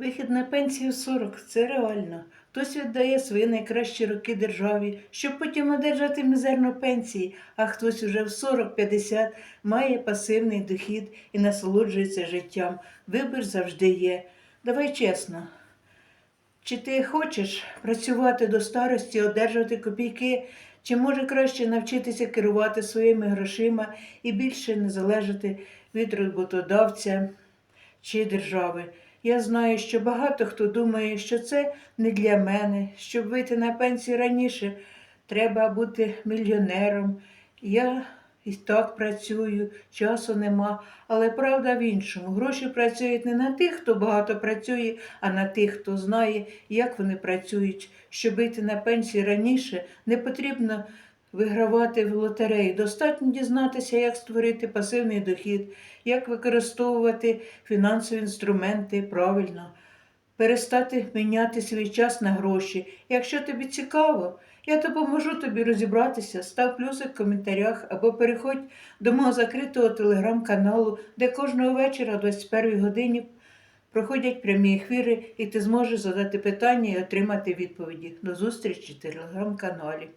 Вихід на пенсію 40 це реально. Хтось віддає свої найкращі роки державі, щоб потім одержати мізерну пенсію, а хтось уже в 40-50 має пасивний дохід і насолоджується життям. Вибір завжди є. Давай чесно. Чи ти хочеш працювати до старості, одержувати копійки, чи може краще навчитися керувати своїми грошима і більше не залежати від роботодавця чи держави? Я знаю, що багато хто думає, що це не для мене, щоб вийти на пенсію раніше, треба бути мільйонером. Я і так працюю, часу нема, але правда в іншому. Гроші працюють не на тих, хто багато працює, а на тих, хто знає, як вони працюють. Щоб вийти на пенсію раніше, не потрібно вигравати в лотереї. Достатньо дізнатися, як створити пасивний дохід, як використовувати фінансові інструменти правильно, перестати міняти свій час на гроші. Якщо тобі цікаво, я допоможу тобі розібратися, став плюсик в коментарях або переходь до мого закритого телеграм-каналу, де кожного вечора о 21 годині проходять прямі ефіри, і ти зможеш задати питання і отримати відповіді. До зустрічі в телеграм-каналі.